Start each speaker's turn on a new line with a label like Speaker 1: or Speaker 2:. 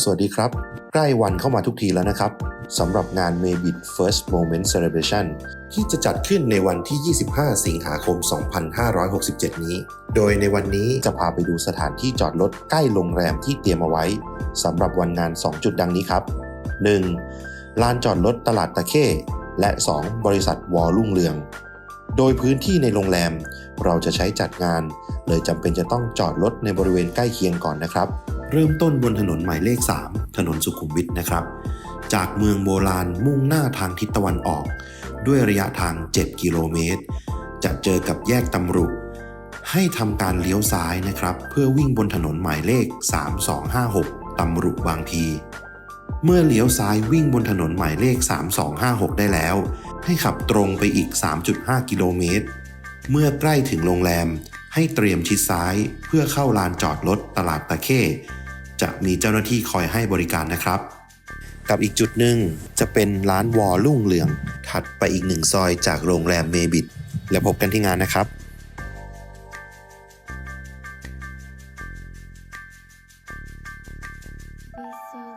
Speaker 1: สวัสดีครับ ใกล้วันเข้ามาทุกทีแล้วนะครับสำหรับงาน Maybit First Moment Celebration ที่จะจัดขึ้นในวันที่ 25 สิงหาคม 2567 นี้ โดยในวันนี้จะพาไปดูสถานที่จอดรถใกล้โรงแรมที่เตรียมเอาไว้สำหรับวันงาน 2 จุดดังนี้ครับ 1. ลานจอดรถตลาดตะเข้และ 2. บริษัทวอลลุ่งเรือง โดยพื้นที่ในโรงแรมเราจะใช้จัดงาน เลยจำเป็นจะต้องจอดรถในบริเวณใกล้เคียงก่อนนะครับ เริ่มต้นบนถนนหมายเลข 3 ถนนสุขุมวิทนะครับ จากเมืองโบราณมุ่งหน้าทางทิศตะวันออก ด้วยระยะทาง 7 กิโลเมตร จะเจอกับแยกตำรุ ให้ทำการเลี้ยวซ้ายนะครับ เพื่อวิ่งบนถนนหมายเลข 3256 ตำรุบางพี เมื่อเลี้ยวซ้ายวิ่งบนถนนหมายเลข 3256 ได้แล้ว ให้ขับตรงไปอีก 3.5 กิโลเมตร เมื่อใกล้ถึงโรงแรมให้เตรียมชิดซ้ายเพื่อเข้าลานจอดรถตลาดตะเข้ จะมีเจ้าหน้าที่คอยให้บริการนะครับ กับอีกจุดหนึ่งจะเป็นร้านวอลุ่งเหลือง ถัดไปอีกหนึ่งซอยจากโรงแรมเมบิดแล้วพบกันที่งานนะครับ